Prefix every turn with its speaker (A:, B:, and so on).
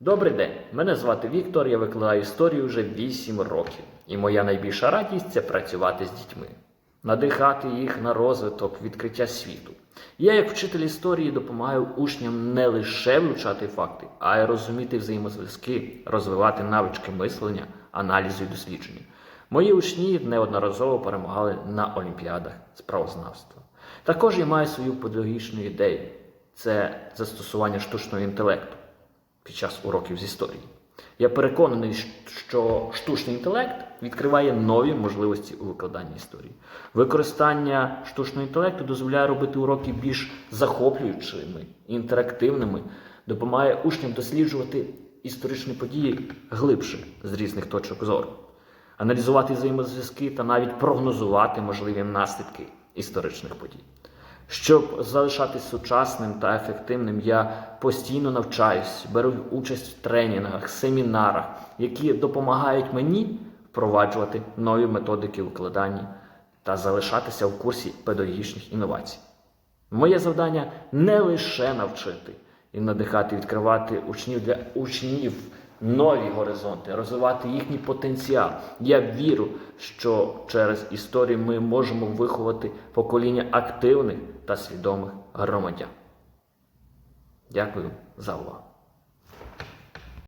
A: Добрий день, мене звати Віктор, я викладаю історію вже 8 років, і моя найбільша радість це працювати з дітьми, надихати їх на розвиток, відкриття світу. Я, як вчитель історії, допомагаю учням не лише вивчати факти, а й розуміти взаємозв'язки, розвивати навички мислення, аналізу і дослідження. Мої учні неодноразово перемагали на олімпіадах з правознавства. Також я маю свою педагогічну ідею це застосування штучного інтелекту під час уроків з історії. Я переконаний, що штучний інтелект відкриває нові можливості у викладанні історії. Використання штучного інтелекту дозволяє робити уроки більш захоплюючими, інтерактивними, допомагає учням досліджувати історичні події глибше з різних точок зору, аналізувати взаємозв'язки та навіть прогнозувати можливі наслідки історичних подій. Щоб залишатись сучасним та ефективним, я постійно навчаюсь, беру участь в тренінгах, семінарах, які допомагають мені впроваджувати нові методики викладання та залишатися в курсі педагогічних інновацій. Моє завдання не лише навчити і надихати, відкривати учнів для учнів нові горизонти, розвивати їхній потенціал. Я вірю, що через історію ми можемо виховати покоління активних та свідомих громадян. Дякую за увагу.